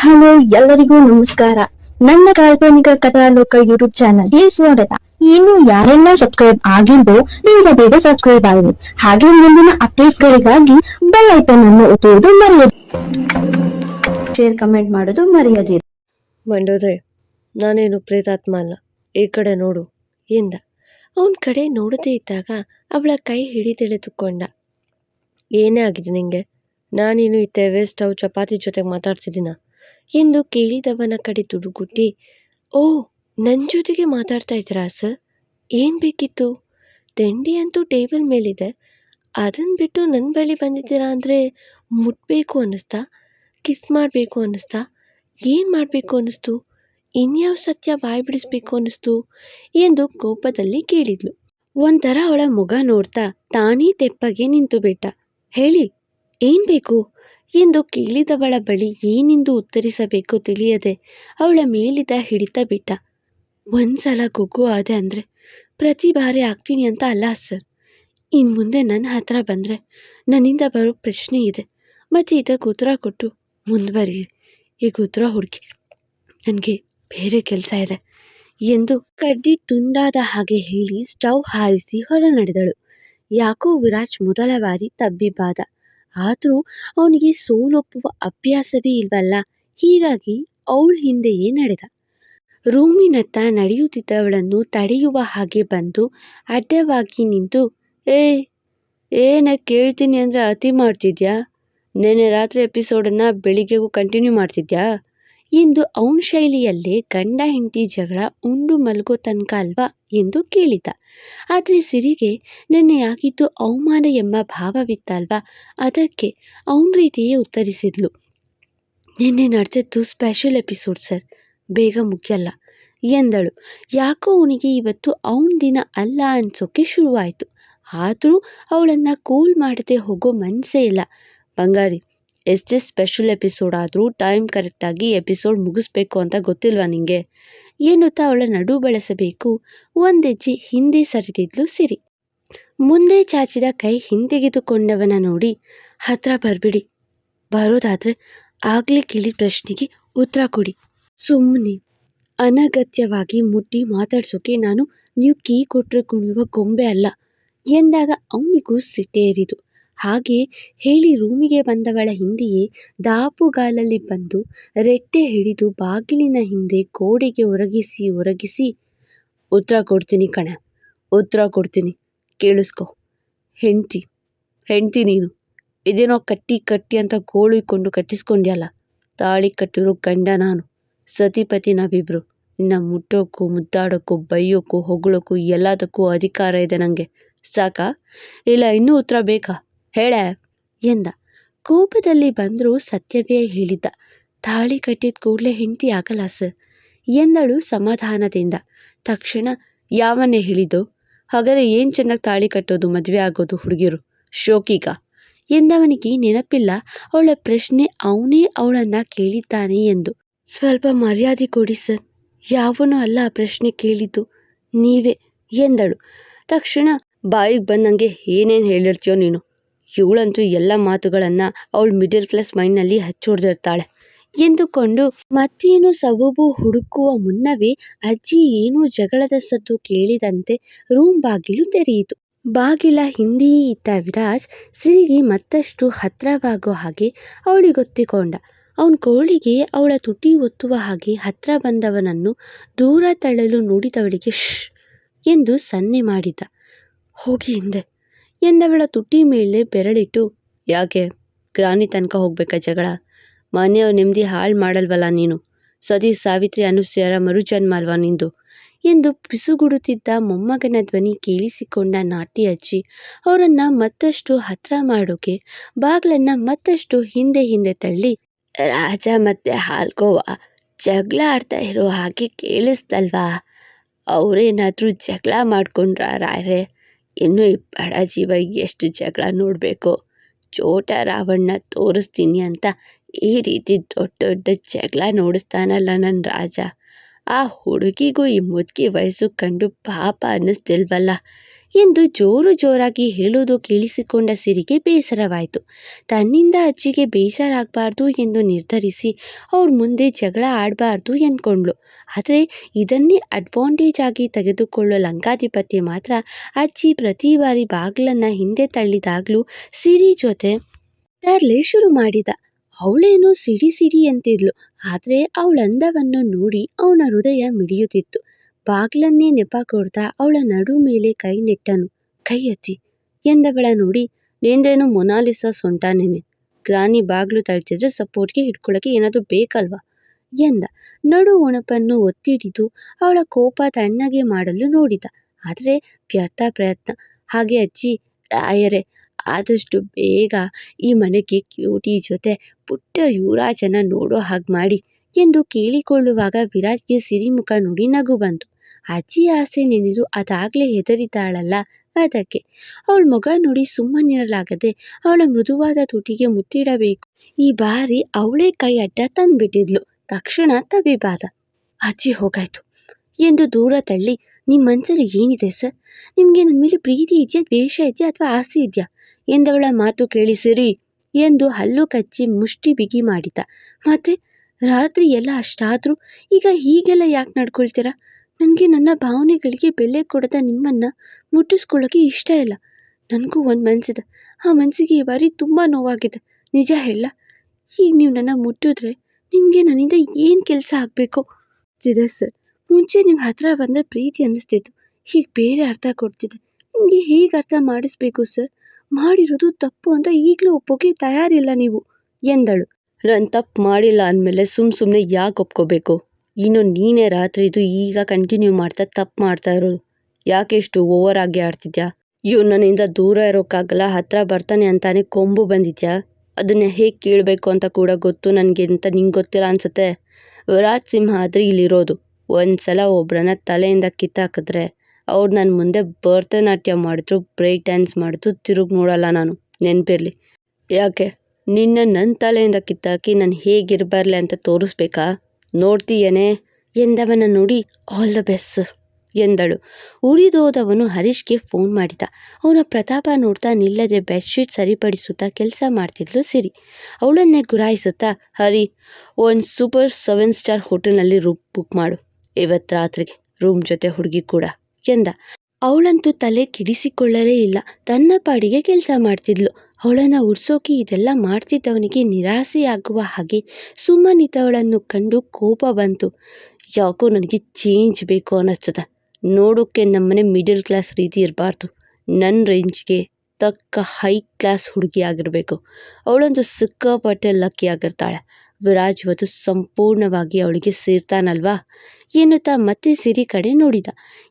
Hello, ಎಲ್ಲರಿಗೂ ನಮಸ್ಕಾರ. ನನ್ನ ಕಾಲ್ಪನಿಕ ಕಥಾಲೋಕ ಯೂಟ್ಯೂಬ್ ಚಾನಲ್ಗೆ ಸ್ವಾಗತ. ಇನ್ನು ಯಾರೆಲ್ಲ ಸಬ್ಸ್ಕ್ರೈಬ್ ಆಗಿದ್ದು ಬೇಗ ಬೇಗ ಸಬ್ಸ್ಕ್ರೈಬ್ ಆಗಿ. ಹಾಗೆ ಮುಂದಿನ ಅಪ್ಡೇಟ್ಸ್ ಗಳಿಗಾಗಿ ಬೆಲ್ ಐಕನ್ ಅನ್ನು ಒತ್ತುವುದು ಮರೆಯದು ಶೇರ್ ಕಮೆಂಟ್ ಮಾಡೋದು ಮರೆಯದಿರಿ. ಮಂಡೋದ್ರೆ, ನಾನೇನು ಪ್ರೇತಾತ್ಮ ಅಲ್ಲ. ಈ ಕಡೆ ನೋಡು, ಎಂದ. ಅವನ ಕಡೆ ನೋಡದೇ ಇದ್ದಾಗ ಅವಳ ಕೈ ಹಿಡಿದೆಳೆದುಕೊಂಡ ಏನೇ ಆಗಿದೆ ನಿಂಗೆ? ನಾನೇನು ಇತ್ತೆ ತೆವೆ, ಸ್ಟವ್, ಚಪಾತಿ ಜೊತೆಗೆ ಮಾತಾಡ್ತಿದ್ದೀನ? ಎಂದು ಕೇಳಿದವನ ಕಡೆ ತುಡುಗುಟ್ಟಿ ಓ ನನ್ನ ಜೊತೆಗೆ ಮಾತಾಡ್ತಾ ಇದ್ದೀರಾ ಸರ್? ಏನು ಬೇಕಿತ್ತು? ತಿಂಡಿ ಅಂತೂ ಟೇಬಲ್ ಮೇಲಿದೆ. ಅದನ್ನು ಬಿಟ್ಟು ನನ್ನ ಬಳಿ ಬಂದಿದ್ದೀರಾ ಅಂದರೆ ಮುಟ್ಟಬೇಕು ಅನ್ನಿಸ್ತಾ? ಕಿಸ್ ಮಾಡಬೇಕು ಅನ್ನಿಸ್ತಾ? ಏನು ಮಾಡಬೇಕು ಅನ್ನಿಸ್ತು? ಇನ್ಯಾವ ಸತ್ಯ ಬಾಯಿ ಬಿಡಿಸ್ಬೇಕು ಅನ್ನಿಸ್ತು? ಎಂದು ಕೋಪದಲ್ಲಿ ಕೇಳಿದ್ಲು. ಒಂಥರ ಅವಳ ಮುಗ ನೋಡ್ತಾ ತಾನೇ ತೆಪ್ಪಗೆ ನಿಂತು ಬಿಟ್ಟ ಹೇಳಿ, ಏನು ಬೇಕು? ಎಂದು ಕೇಳಿದವಳ ಬಳಿ ಏನೆಂದು ಉತ್ತರಿಸಬೇಕು ತಿಳಿಯದೆ ಅವಳ ಮೇಲಿದ ಹಿಡಿತ ಬಿಟ್ಟ. ಒಂದ್ಸಲ ಗುಗ್ಗು ಆದೆ ಅಂದರೆ ಪ್ರತಿ ಬಾರಿ ಆಗ್ತೀನಿ ಅಂತ ಅಲ್ಲ ಸರ್. ಇನ್ನು ಮುಂದೆ ನನ್ನ ಹತ್ರ ಬಂದರೆ ನನ್ನಿಂದ ಬರೋ ಪ್ರಶ್ನೆ ಇದೆ. ಮತ್ತು ಇದಕ್ಕೆ ಉತ್ತರ ಕೊಟ್ಟು ಮುಂದುವರಿ ಈಗ ಉತ್ತರ ಹುಡುಕಿ ನನಗೆ ಬೇರೆ ಕೆಲಸ ಇದೆ ಎಂದು ಕಡ್ಡಿ ತುಂಡಾದ ಹಾಗೆ ಹೇಳಿ ಸ್ಟವ್ ಹಾರಿಸಿ ಹೊರ ನಡೆದಳು ಯಾಕೋ ವಿರಾಜ್ ಮೊದಲ ಬಾರಿ ತಬ್ಬಿಬ್ಬಾದ ಆದರೂ ಅವನಿಗೆ ಸೋಲೊಪ್ಪುವ ಅಭ್ಯಾಸವೇ ಇಲ್ವಲ್ಲ? ಹೀಗಾಗಿ ಅವಳ ಹಿಂದೆಯೇ ನಡೆದ. ರೂಮಿನತ್ತ ನಡೆಯುತ್ತಿದ್ದವಳನ್ನು ತಡೆಯುವ ಹಾಗೆ ಬಂದು ಅಡ್ಡವಾಗಿ ನಿಂತು, ಏ, ಏನ ಕೇಳ್ತೀನಿ ಅಂದರೆ ಅತಿ ಮಾಡ್ತಿದ್ಯಾ? ನೆನ್ನೆ ರಾತ್ರಿ ಎಪಿಸೋಡನ್ನು ಬೆಳಿಗ್ಗೆಗೂ ಕಂಟಿನ್ಯೂ ಮಾಡ್ತಿದ್ಯಾ? ಎಂದು ಅವನ ಶೈಲಿಯಲ್ಲೇ ಗಂಡ ಹೆಂಡತಿ ಜಗಳ ಉಂಡು ಮಲ್ಗೋ ತನಕ ಅಲ್ವಾ ಎಂದು ಕೇಳಿದ. ಆದರೆ ಸಿರಿಗೆ ನಿನ್ನೆ ಆಗಿದ್ದು ಅವಮಾನ ಎಂಬ ಭಾವವಿತ್ತಲ್ವಾ? ಅದಕ್ಕೆ ಅವನ ರೀತಿಯೇ ಉತ್ತರಿಸಿದ್ಲು. ನಿನ್ನೆ ನಡೆದದ್ದು ಸ್ಪೆಷಲ್ ಎಪಿಸೋಡ್ ಸರ್ ಬೇಗ ಮುಗಿಯಲ್ಲ, ಎಂದಳು. ಯಾಕೋ ಅವನಿಗೆ ಇವತ್ತು ಅವನ ದಿನ ಅಲ್ಲ ಅನ್ಸೋಕೆ ಶುರುವಾಯಿತು. ಆದರೂ ಅವಳನ್ನು ಕೂಲ್ ಮಾಡದೆ ಹೋಗೋ ಮನಸ್ಸೇ ಇಲ್ಲ. ಬಂಗಾರಿ ಎಷ್ಟೇ ಸ್ಪೆಷಲ್ ಎಪಿಸೋಡ್ ಆದರೂ ಟೈಮ್ ಕರೆಕ್ಟಾಗಿ ಎಪಿಸೋಡ್ ಮುಗಿಸ್ಬೇಕು ಅಂತ ಗೊತ್ತಿಲ್ವಾ ನಿಂಗೆ? ಎನ್ನುತ್ತಾ ಅವಳ ನಡು ಬಳಸಬೇಕು? ಒಂದೆಜ್ಜೆ ಹಿಂದೆ ಸರಿದಿದ್ಲು ಸಿರಿ. ಮುಂದೆ ಚಾಚಿದ ಕೈ ಹಿಂತೆಗೆದುಕೊಂಡವನ ನೋಡಿ ಹತ್ರ ಬರಬೇಡಿ. ಬರೋದಾದರೆ ಆಗಲೇ ಕೇಳಿ ಪ್ರಶ್ನೆಗೆ ಉತ್ತರ ಕೊಡಿ. ಸುಮ್ಮನೆ ಅನಗತ್ಯವಾಗಿ ಮುಟ್ಟಿ ಮಾತಾಡ್ಸೋಕೆ ನಾನು ನೀವು ಕೀ ಕೊಟ್ಟರೆ ಕುಣಿಯುವ ಗೊಂಬೆ ಅಲ್ಲ ಎಂದಾಗ ಅವನಿಗೂ ಸಿಟ್ಟೇರಿದು. ಹಾಗೆ ಹೇಳಿ ರೂಮಿಗೆ ಬಂದವಳ ಹಿಂದೆಯೇ ದಾಪುಗಾಲಲ್ಲಿ ಬಂದು ರೆಟ್ಟೆ ಹಿಡಿದು ಬಾಗಿಲಿನ ಹಿಂದೆ ಗೋಡೆಗೆ ಒರಗಿಸಿ ಒರಗಿಸಿ, ಉತ್ತರ ಕೊಡ್ತೀನಿ ಕಣ, ಉತ್ತರ ಕೊಡ್ತೀನಿ, ಕೇಳಿಸ್ಕೊ. ಹೆಂಡ್ತಿ ಹೆಂಡ್ತಿ ನೀನು. ಇದೇನೋ ಕಟ್ಟಿ ಕಟ್ಟಿ ಅಂತ ಗೋಳು ಇಕ್ಕೊಂಡು ಕಟ್ಟಿಸ್ಕೊಂಡ್ಯಲ್ಲ, ತಾಳಿ ಕಟ್ಟಿರೋ ಗಂಡ ನಾನು. ಸತಿಪತಿ ನಾವಿಬ್ರು. ನಿನ್ನ ಮುಟ್ಟೋಕ್ಕೂ ಮುದ್ದಾಡೋಕ್ಕೂ ಬೈಯೋಕ್ಕೂ ಹೊಗಳೋಕ್ಕೂ ಎಲ್ಲದಕ್ಕೂ ಅಧಿಕಾರ ಇದೆ ನನಗೆ ಸಾಕಾ? ಇಲ್ಲ ಇನ್ನೂ ಉತ್ತರ ಬೇಕಾ? ಹೇಳ ಎಂದ. ಕೋಪದಲ್ಲಿ ಬಂದರೂ ಸತ್ಯವೇ ಹೇಳಿದ್ದ. ತಾಳಿ ಕಟ್ಟಿದ ಕೂಡಲೇ ಹೆಂಡತಿ ಆಗಲ್ಲ ಸರ್ ಎಂದಳು ಸಮಾಧಾನದಿಂದ. ತಕ್ಷಣ ಯಾವನ್ನೇ ಹೇಳಿದ್ದು? ಹಾಗಾದರೆ ಏನು ಚೆನ್ನಾಗಿ ತಾಳಿ ಕಟ್ಟೋದು, ಮದುವೆ ಆಗೋದು ಹುಡುಗಿರು? ಶೋಕಿಗ? ಎಂದವನಿಗೆ ನೆನಪಿಲ್ಲ. ಅವಳ ಪ್ರಶ್ನೆ ಅವನೇ ಅವಳನ್ನು ಕೇಳಿದ್ದಾನೆ ಎಂದು. ಸ್ವಲ್ಪ ಮರ್ಯಾದೆ ಕೊಡಿ ಸರ್ ಯಾವನೂ ಅಲ್ಲ ಪ್ರಶ್ನೆ ಕೇಳಿದ್ದು. ನೀವೇ ಎಂದಳು. ತಕ್ಷಣ ಬಾಯಿಗೆ ಬಂದಂಗೆ ಏನೇನು ಹೇಳಿರ್ತೀಯೋ ನೀನು? ಇವಳಂತೂ ಎಲ್ಲ ಮಾತುಗಳನ್ನು ಅವಳು ಮಿಡಲ್ ಕ್ಲಾಸ್ ಮೈಂಡ್ನಲ್ಲಿ ಹಚ್ಚೊಡ್ದಿರ್ತಾಳೆ ಎಂದುಕೊಂಡು ಮತ್ತೇನು ಸಬೂಬು ಹುಡುಕುವ ಮುನ್ನವೇ ಅಜ್ಜಿ ಏನು ಜಗಳದ ಸದ್ದು ಕೇಳಿದಂತೆ ರೂಮ್ ಬಾಗಿಲು ತೆರೆಯಿತು. ಬಾಗಿಲ ಹಿಂದೆಯೇ ಇದ್ದ ವಿರಾಜ್ ಸಿರಿಗೆ ಮತ್ತಷ್ಟು ಹತ್ರವಾಗೋ ಹಾಗೆ ಅವಳಿಗೊತ್ತಿಕೊಂಡ. ಅವನ ಕೋಳಿಗೆ ಅವಳ ತುಟಿ ಒತ್ತುವ ಹಾಗೆ ಹತ್ರ ಬಂದವನನ್ನು ದೂರ ತಳ್ಳಲು ನೋಡಿದವಳಿಗೆ ಶ್ ಎಂದು ಸನ್ನೆ ಮಾಡಿದ. ಹೋಗಿ ಹಿಂದೆ ಎಂದವಳ ತುಟಿ ಮೇಲೆ ಬೆರಳಿಟ್ಟು, ಯಾಕೆ? ಗ್ರಾನಿ ತನಕ ಹೋಗ್ಬೇಕಾ ಜಗಳ? ಮನೆಯವ್ರ ನೆಮ್ಮದಿ ಹಾಳು ಮಾಡಲ್ವಲ್ಲ ನೀನು? ಸತಿ ಸಾವಿತ್ರಿ, ಅನುಸೂಯರ ಮರುಜನ್ಮ ಅಲ್ವಾ ನಿಂದು? ಎಂದು ಪಿಸುಗುಡುತ್ತಿದ್ದ ಮೊಮ್ಮಗನ ಧ್ವನಿ ಕೇಳಿಸಿಕೊಂಡ ನಾಟಿ ಅಜ್ಜಿ, ಅವರನ್ನು ಮತ್ತಷ್ಟು ಹತ್ರ ಮಾಡೋಕೆ, ಬಾಗ್ಲನ್ನು ಮತ್ತಷ್ಟು ಹಿಂದೆ ಹಿಂದೆ ತಳ್ಳಿ, ರಾಜ ಮತ್ತೆ ಹಾಲ್ಕೋವ ಜಗಳ ಆಡ್ತಾ ಇರೋ ಹಾಗೆ ಕೇಳಿಸ್ತಲ್ವಾ? ಅವರೇನಾದರೂ ಜಗಳ ಮಾಡ್ಕೊಂಡ್ರ ರಾಯ್ರೆ ಇನ್ನು ಈ ಬಡ ಜೀವ ಎಷ್ಟು ಜಗಳ ನೋಡಬೇಕು? ಚೋಟ ರಾವಣ್ಣ ತೋರಿಸ್ತೀನಿ ಅಂತ ಈ ರೀತಿ ದೊಡ್ಡ ದೊಡ್ಡ ಜಗಳ ನೋಡಿಸ್ತಾನಲ್ಲ ನನ್ನ ರಾಜ. ಆ ಹುಡುಗಿಗೂ ಈ ಮುದುಕಿ ವಯಸ್ಸು ಕಂಡು ಪಾಪ ಅನ್ನಿಸ್ತಿಲ್ವಲ್ಲ? ಎಂದು ಜೋರು ಜೋರಾಗಿ ಹೇಳುವುದು ಕೇಳಿಸಿಕೊಂಡ ಸಿರಿಗೆ ಬೇಸರವಾಯಿತು. ತನ್ನಿಂದ ಅಜ್ಜಿಗೆ ಬೇಜಾರಾಗಬಾರ್ದು ಎಂದು ನಿರ್ಧರಿಸಿ ಅವ್ರ ಮುಂದೆ ಜಗಳ ಆಡಬಾರ್ದು ಎಂದ್ಕೊಂಡ್ಳು. ಆದರೆ ಇದನ್ನೇ ಅಡ್ವಾಂಟೇಜ್ ಆಗಿ ತೆಗೆದುಕೊಳ್ಳೋ ಲಂಕಾಧಿಪತಿ ಮಾತ್ರ ಅಜ್ಜಿ ಪ್ರತಿ ಬಾರಿ ಬಾಗಿಲನ್ನು ಹಿಂದೆ ತಳ್ಳಿದಾಗಲೂ ಸಿರಿ ಜೊತೆ ತರಲೆ ಶುರು ಮಾಡಿದ. ಅವಳೇನೋ ಸಿಡಿ ಸಿಡಿ ಅಂತಿದ್ಲು. ಆದರೆ ಅವಳ ಅಂದವನ್ನು ನೋಡಿ ಅವನ ಹೃದಯ ಮಿಡಿಯುತ್ತಿತ್ತು. ಬಾಗ್ಲನ್ನೇ ನೆಪ ಕೊಡ್ತಾ ಅವಳ ನಡು ಮೇಲೆ ಕೈ ನೆಟ್ಟನು. ಕೈ ಎತ್ತಿ, ಎಂದವಳ ನೋಡಿ, ನಿಂದೇನು ಮೊನಾಲಿಸಾ ಸೊಂಟ ನೆನೆ ಗ್ರಾನಿ ಬಾಗ್ಲು ತಳ್ತಿದ್ರೆ ಸಪೋರ್ಟ್ಗೆ ಹಿಡ್ಕೊಳಕ್ಕೆ ಏನಾದರೂ ಬೇಕಲ್ವಾ? ಎಂದ. ನಡು ಒಣಪನ್ನು ಒತ್ತಿಡಿದು ಅವಳ ಕೋಪ ತಣ್ಣಗೆ ಮಾಡಲು ನೋಡಿದ. ಆದರೆ ವ್ಯರ್ಥ ಪ್ರಯತ್ನ. ಹಾಗೆ ಅಜ್ಜಿ, ರಾಯರೇ, ಆದಷ್ಟು ಬೇಗ ಈ ಮನೆಗೆ ಕ್ಯೂಟಿ ಜೊತೆ ಪುಟ್ಟ ಯುವರಾಜನ ನೋಡೋ ಹಾಗೆ ಮಾಡಿ ಎಂದು ಕೇಳಿಕೊಳ್ಳುವಾಗ ವಿರಾಜ್ಗೆ ಸಿರಿಮುಖ ನೋಡಿ ನಗು ಬಂತು. ಅಜ್ಜಿ ಆಸೆ ನೆನೆದು ಅದಾಗಲೇ ಹೆದರಿದ್ದಾಳಲ್ಲ ಅದಕ್ಕೆ. ಅವಳ ಮಗ ನೋಡಿ ಸುಮ್ಮನಿರಲಾಗದೆ ಅವಳ ಮೃದುವಾದ ತುಟಿಗೆ ಮುತ್ತಿಡಬೇಕು. ಈ ಬಾರಿ ಅವಳೇ ಕೈ ಅಡ್ಡ ತಂದ್ಬಿಟ್ಟಿದ್ಲು. ತಕ್ಷಣ ತಬಿಬಾದ ಅಜ್ಜಿ, ಹೋಗಾಯ್ತು. ಎಂದು ದೂರ ತಳ್ಳಿ ನಿಮ್ಮ ಮನಸ್ಸಲ್ಲಿ ಏನಿದೆ ಸರ್? ನಿಮಗೆ ನನ್ನ ಮೇಲೆ ಪ್ರೀತಿ ಇದೆಯಾ, ದ್ವೇಷ ಇದೆಯಾ ಅಥವಾ ಆಸೆ ಇದೆಯಾ? ಎಂದವಳ ಮಾತು ಕೇಳಿಸಿರಿ ಎಂದು ಹಲ್ಲು ಕಚ್ಚಿ ಮುಷ್ಟಿ ಬಿಗಿ ಮಾಡಿದ. ಮತ್ತೆ ರಾತ್ರಿ ಎಲ್ಲ ಅಷ್ಟಾದರೂ ಈಗ ಹೀಗೆಲ್ಲ ಯಾಕೆ ನಡ್ಕೊಳ್ತೀರಾ? ನನಗೆ ನನ್ನ ಭಾವನೆಗಳಿಗೆ ಬೆಲೆ ಕೊಡದ ನಿಮ್ಮನ್ನು ಮುಟ್ಟಿಸ್ಕೊಳ್ಳೋಕೆ ಇಷ್ಟ ಇಲ್ಲ. ನನಗೂ ಒಂದು ಮನಸ್ಸಿದೆ ಆ ಮನಸ್ಸಿಗೆ ಈ ಬಾರಿ ತುಂಬ ನೋವಾಗಿದೆ. ನಿಜ ಹೇಳ. ಈಗ ನೀವು ನನ್ನ ಮುಟ್ಟಿದ್ರೆ ನಿಮಗೆ ನನ್ನಿಂದ ಏನು ಕೆಲಸ ಆಗಬೇಕು? ಇದೆ ಸರ್. ಮುಂಚೆ ನಿಮ್ಮ ಹತ್ರ ಬಂದರೆ ಪ್ರೀತಿ ಅನ್ನಿಸ್ತಿತ್ತು. ಈಗ ಬೇರೆ ಅರ್ಥ ಕೊಡ್ತಿದೆ. ನಿಮಗೆ ಹೇಗೆ ಅರ್ಥ ಮಾಡಿಸ್ಬೇಕು ಸರ್? ಮಾಡಿರೋದು ತಪ್ಪು ಅಂತ ಈಗಲೂ ಒಪ್ಪೋಕೆ ತಯಾರಿಲ್ಲ ನೀವು. ಎಂದಳು. ನಾನು ತಪ್ಪು ಮಾಡಿಲ್ಲ ಅಂದಮೇಲೆ ಸುಮ್ಮ ಸುಮ್ಮನೆ ಯಾಕೆ ಒಪ್ಕೋಬೇಕು? ಇನ್ನು ನೀನೇ ರಾತ್ರಿದು ಈಗ ಕಂಟಿನ್ಯೂ ಮಾಡ್ತಾ ತಪ್ಪು ಮಾಡ್ತಾ ಇರೋದು. ಯಾಕೆ ಇಷ್ಟು ಓವರ್ ಆಗಿ ಆಡ್ತಿದ್ಯಾ? ಇವ್ ನನ್ನಿಂದ ದೂರ ಇರೋಕ್ಕಾಗಲ್ಲ, ಹತ್ರ ಬರ್ತಾನೆ ಅಂತಾನೆ ಕೊಂಬು ಬಂದಿದ್ಯಾ? ಅದನ್ನ ಹೇಗೆ ಕೇಳಬೇಕು ಅಂತ ಕೂಡ ಗೊತ್ತು ನನಗೆ ಅಂತ ನಿಂಗೆ ಗೊತ್ತಿಲ್ಲ ಅನ್ಸುತ್ತೆ. ವಿರಾಟ್ ಸಿಂಹ ಆದರೆ ಇಲ್ಲಿರೋದು. ಒಂದು ಸಲ ಒಬ್ರನ್ನ ತಲೆಯಿಂದ ಕಿತ್ತಾಕಿದ್ರೆ ಅವ್ರು ನನ್ನ ಮುಂದೆ ಭರತನಾಟ್ಯ ಮಾಡಿದ್ರು ಬ್ರೇಕ್ ಡ್ಯಾನ್ಸ್ ಮಾಡಿದ್ರು, ತಿರುಗಿ ನೋಡಲ್ಲ ನಾನು. ನೆನಪಿರಲಿ. ಯಾಕೆ? ನಿನ್ನ ನನ್ನ ತಲೆಯಿಂದ ಕಿತ್ತಾಕಿ ನಾನು ಹೇಗಿರಬಾರ್ಲೆ ಅಂತ ತೋರಿಸ್ಬೇಕಾ? ನೋಡ್ತೀಯೇನೆ ಎಂದವನ ನೋಡಿ, ಆಲ್ ದ ಬೆಸ್ಟ್ ಎಂದಳು. ಉರಿದೋದವನು ಹರೀಶ್ಗೆ ಫೋನ್ ಮಾಡಿದ. ಅವನ ಪ್ರತಾಪ ನೋಡ್ತಾ ನಿಲ್ಲದೆ ಬೆಡ್ಶೀಟ್ ಸರಿಪಡಿಸುತ್ತಾ ಕೆಲಸ ಮಾಡ್ತಿದ್ಲು ಸಿರಿ. ಅವಳನ್ನೇ ಗುರಾಯಿಸುತ್ತಾ, ಹರಿ, ಒಂದು ಸೂಪರ್ ಸೆವೆನ್ ಸ್ಟಾರ್ ಹೋಟೆಲ್ನಲ್ಲಿ ರೂಮ್ ಬುಕ್ ಮಾಡು. ಇವತ್ತು ರಾತ್ರಿಗೆ ರೂಮ್ ಜೊತೆ ಹುಡುಗಿ ಕೂಡ ಎಂದ. ಅವಳಂತೂ ತಲೆ ಕೆಡಿಸಿಕೊಳ್ಳಲೇ ಇಲ್ಲ. ತನ್ನ ಪಾಡಿಗೆ ಕೆಲಸ ಮಾಡ್ತಿದ್ಲು. ಅವಳನ್ನು ಉರ್ಸೋಕೆ ಇದೆಲ್ಲ ಮಾಡ್ತಿದ್ದವನಿಗೆ ನಿರಾಸೆಯಾಗುವ ಹಾಗೆ ಸುಮ್ಮನಿದ್ದವಳನ್ನು ಕಂಡು ಕೋಪ ಬಂತು. ಯಾಕೋ ನನಗೆ ಚೇಂಜ್ ಬೇಕು ಅನ್ನಿಸ್ತದ. ನೋಡೋಕ್ಕೆ ನಮ್ಮನೆ ಮಿಡಲ್ ಕ್ಲಾಸ್ ರೀತಿ ಇರಬಾರ್ದು. ನನ್ನ ರೇಂಜ್ಗೆ ತಕ್ಕ ಹೈ ಕ್ಲಾಸ್ ಹುಡುಗಿ ಆಗಿರಬೇಕು. ಅವಳೊಂದು ಸಿಕ್ಕಾಪಟ್ಟೆ ಲಕ್ಕಿ ಆಗಿರ್ತಾಳೆ. ವಿರಾಜ್ ಇವತ್ತು ಸಂಪೂರ್ಣವಾಗಿ ಅವಳಿಗೆ ಸೇರ್ತಾನಲ್ವಾ? ಎನ್ನುತ್ತಾ ಮತ್ತೆ ಸಿರಿ ಕಡೆ ನೋಡಿದ.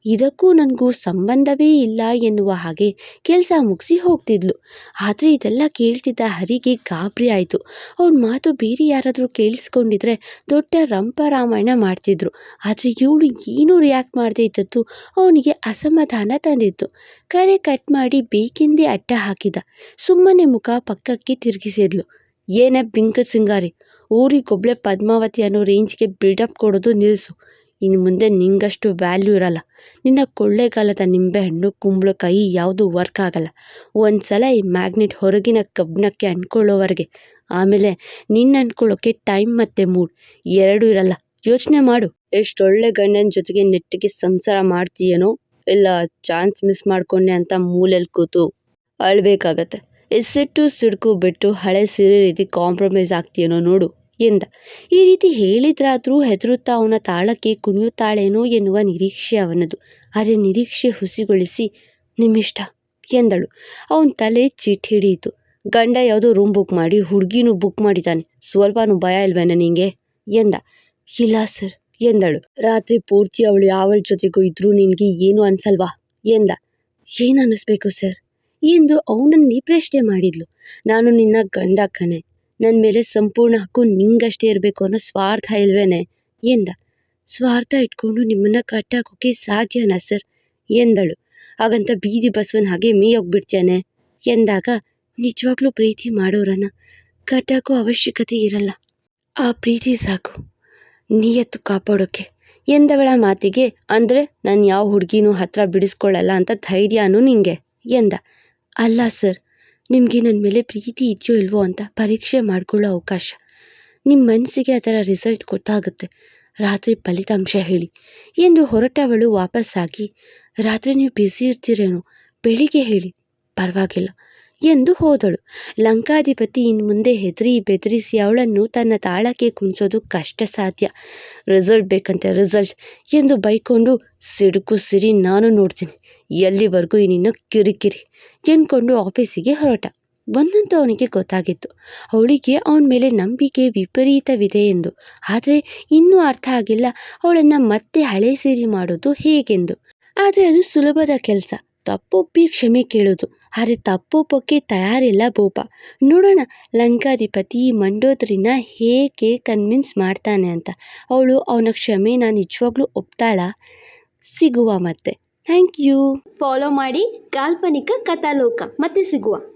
ಇದಕ್ಕೂ ನನಗೂ ಸಂಬಂಧವೇ ಇಲ್ಲ ಎನ್ನುವ ಹಾಗೆ ಕೆಲಸ ಮುಗಿಸಿ ಹೋಗ್ತಿದ್ಲು. ಆದರೆ ಇದೆಲ್ಲ ಕೇಳ್ತಿದ್ದ ಹರಿಗೆ ಗಾಬರಿ ಆಯಿತು. ಅವ್ನ ಮಾತು ಬೇರೆ ಯಾರಾದರೂ ಕೇಳಿಸ್ಕೊಂಡಿದ್ರೆ ದೊಡ್ಡ ರಂಪ ರಾಮಾಯಣ ಮಾಡ್ತಿದ್ರು. ಆದರೆ ಇವಳು ಏನೂ ರಿಯಾಕ್ಟ್ ಮಾಡದೇ ಇದ್ದದ್ದು? ಅವನಿಗೆ ಅಸಮಾಧಾನ ತಂದಿತ್ತು. ಕರೆ ಕಟ್ ಮಾಡಿ ಬೇಕೆಂದೇ ಅಡ್ಡ ಹಾಕಿದ. ಸುಮ್ಮನೆ ಮುಖ ಪಕ್ಕಕ್ಕೆ ತಿರುಗಿಸಿದ್ಲು. ಏನೇ ಬಿಂಕ ಸಿಂಗಾರಿ ಊರಿಗೊಬ್ಳೆ ಪದ್ಮಾವತಿ ಅನ್ನೋ ರೇಂಜ್ಗೆ ಬಿಲ್ಡಪ್ ಕೊಡೋದು ನಿಲ್ಲಿಸು ಇನ್ನು ಮುಂದೆ ನಿಂಗಷ್ಟು ವ್ಯಾಲ್ಯೂ ಇರಲ್ಲ. ನಿನ್ನ ಕೊಳ್ಳೆಗಾಲದ ನಿಂಬೆಹಣ್ಣು ಕುಂಬಳಕಾಯಿ ಯಾವುದು ವರ್ಕ್ ಆಗಲ್ಲ. ಒಂದು ಸಲ ಈ ಮ್ಯಾಗ್ನೆಟ್ ಹೊರಗಿನ ಕಬ್ಬಣಕ್ಕೆ ಅಂಟ್ಕೊಳ್ಳೋವರೆಗೆ ಆಮೇಲೆ ನಿನ್ನ ಅಂಟ್ಕೊಳ್ಳೋಕ್ಕೆ ಟೈಮ್ ಮತ್ತು ಮೂಡ್ ಎರಡೂ ಇರಲ್ಲ. ಯೋಚನೆ ಮಾಡು. ಎಷ್ಟೊಳ್ಳೆ ಗಂಡನ ಜೊತೆಗೆ ನೆಟ್ಟಿಗೆ ಸಂಸಾರ ಮಾಡ್ತೀಯನೋ? ಇಲ್ಲ ಚಾನ್ಸ್ ಮಿಸ್ ಮಾಡ್ಕೊಂಡೆ ಅಂತ ಮೂಲೆಯಲ್ಲಿ ಕೂತು ಅಳ್ಬೇಕಾಗತ್ತೆ. ಎಸೆಟ್ಟು, ಸಿಡ್ಕು ಬಿಟ್ಟು ಹಳೆ ಸೀರೆ ರೀತಿ ಕಾಂಪ್ರಮೈಸ್ ಆಗ್ತೀಯೇನೋ ನೋಡು. ಎಂದ. ಈ ರೀತಿ ಹೇಳಿದ್ರಾದರೂ ಹೆದರುತ್ತಾ ಅವನ ತಾಳಕ್ಕೆ ಕುಣಿಯುತ್ತಾಳೇನೋ ಎನ್ನುವ ನಿರೀಕ್ಷೆ ಅವನದು. ಆದರೆ ನಿರೀಕ್ಷೆ ಹುಸಿಗೊಳಿಸಿ, ನಿಮ್ಮಿಷ್ಟ, ಎಂದಳು. ಅವನ ತಲೆ ಚಿಟ್ ಹಿಡಿಯಿತು. ಗಂಡ ಯಾವುದೋ ರೂಮ್ ಬುಕ್ ಮಾಡಿ, ಹುಡುಗಿನೂ ಬುಕ್ ಮಾಡಿದ್ದಾನೆ. ಸ್ವಲ್ಪನೂ ಭಯ ಇಲ್ವೇನ ನಿಂಗೆ? ಎಂದ. ಇಲ್ಲ ಸರ್, ಎಂದಳು. ರಾತ್ರಿ ಪೂರ್ತಿ ಅವಳು ಯಾವಳ ಜೊತೆಗೂ ಇದ್ರೂ ನಿನಗೆ ಏನು ಅನ್ಸಲ್ವಾ? ಎಂದ. ಏನು ಅನ್ನಿಸ್ಬೇಕು ಸರ್? ಎಂದು ಅವನನ್ನೇ ಪ್ರಶ್ನೆ ಮಾಡಿದ್ಲು. ನಾನು ನಿನ್ನ ಗಂಡ ಕಣೆ. ನನ್ನ ಮೇಲೆ ಸಂಪೂರ್ಣ ಹಕ್ಕು ನಿಂಗಷ್ಟೇ ಇರಬೇಕು ಅನ್ನೋ ಸ್ವಾರ್ಥ ಇಲ್ವೇನೆ? ಎಂದ. ಸ್ವಾರ್ಥ ಇಟ್ಕೊಂಡು ನಿಮ್ಮನ್ನ ಕಟ್ಟಾಕೋಕೆ ಸಾಧ್ಯನಾ ಸರ್? ಎಂದಳು. ಹಾಗಂತ ಬೀದಿ ಬಸವನ ಹಾಗೆ ಮೇಯೋಗ್ಬಿಡ್ತೇನೆ ಎಂದಾಗ, ನಿಜವಾಗ್ಲೂ ಪ್ರೀತಿ ಮಾಡೋರನ್ನ ಕಟ್ಟಾಕೋ ಅವಶ್ಯಕತೆ ಇರಲ್ಲ. ಆ ಪ್ರೀತಿ ಸಾಕು. ನಿಯತ್ತು ಕಾಪಾಡೋಕ್ಕೆ ಎಂದವಳ ಮಾತಿಗೆ, ಅಂದರೆ ನಾನು ಯಾವ ಹುಡುಗಿನೂ ಹತ್ರ ಬಿಡಿಸ್ಕೊಳ್ಳಲ್ಲ ಅಂತ ಧೈರ್ಯನೂ ನಿಂಗೆ? ಎಂದ. ಅಲ್ಲ ಸರ್. ನಿಮಗೆ ನನ್ನ ಮೇಲೆ ಪ್ರೀತಿ ಇದೆಯೋ ಇಲ್ವೋ ಅಂತ ಪರೀಕ್ಷೆ ಮಾಡಿಕೊಳ್ಳೋ ಅವಕಾಶ. ನಿಮ್ಮ ಮನಸ್ಸಿಗೆ ಅದರ ರಿಸಲ್ಟ್ ಗೊತ್ತಾಗುತ್ತೆ. ರಾತ್ರಿ ಫಲಿತಾಂಶ ಹೇಳಿ. ಎಂದು ಹೊರಟವಳು ವಾಪಸ್ಸಾಗಿ, ರಾತ್ರಿ ನೀವು ಬ್ಯುಸಿ ಇರ್ತೀರೇನೋ? ಬೆಳಿಗ್ಗೆ ಹೇಳಿ, ಪರವಾಗಿಲ್ಲ. ಎಂದು ಹೋದಳು. ಲಂಕಾಧಿಪತಿ ಇನ್ನು ಮುಂದೆ ಹೆದರಿ ಬೆದರಿಸಿ ಅವಳನ್ನು ತನ್ನ ತಾಳಕ್ಕೆ ಕುಣಿಸೋದು ಕಷ್ಟ ಸಾಧ್ಯ ರಿಸಲ್ಟ್ ಬೇಕಂತೆ, ರಿಸಲ್ಟ್ ಎಂದು ಬೈಕೊಂಡು, ಸಿಡುಕು ಸಿರಿ, ನಾನು ನೋಡ್ತೀನಿ. ಎಲ್ಲಿವರೆಗೂ ಈ ನಿನ್ನ ಕಿರಿಕಿರಿ ಎಂದ್ಕೊಂಡು ಆಫೀಸಿಗೆ ಹೊರಟ. ಒಂದಂತೂ ಅವನಿಗೆ ಗೊತ್ತಾಗಿತ್ತು. ಅವಳಿಗೆ ಅವನ ಮೇಲೆ ನಂಬಿಕೆ ವಿಪರೀತವಿದೆ ಎಂದು. ಆದರೆ ಇನ್ನೂ ಅರ್ಥ ಆಗಿಲ್ಲ ಅವಳನ್ನು ಮತ್ತೆ ಹಳೆ ಸಿರಿ ಮಾಡೋದು ಹೇಗೆಂದು. ಆದರೆ ಅದು ಸುಲಭದ ಕೆಲಸ. ತಪ್ಪೊಪ್ಪಿ ಕ್ಷಮೆ ಕೇಳೋದು. ಆದರೆ ತಪ್ಪೊಪ್ಪೋಕ್ಕೆ ತಯಾರಿಲ್ಲ ಬೋಪ. ನೋಡೋಣ, ಲಂಕಾಧಿಪತಿ ಮಂಡೋದರಿನ ಹೇಗೆ ಕನ್ವಿನ್ಸ್ ಮಾಡ್ತಾನೆ ಅಂತ. ಅವಳು ಅವನ ಕ್ಷಮೆನ ನಿಜವಾಗ್ಲೂ ಒಪ್ತಾಳ. ಸಿಗುವ ಮತ್ತೆ. ಥ್ಯಾಂಕ್ ಯು ಫಾಲೋ ಮಾಡಿ ಕಾಲ್ಪನಿಕ ಕಥಾಲೋಕ. ಮತ್ತೆ ಸಿಗುವ.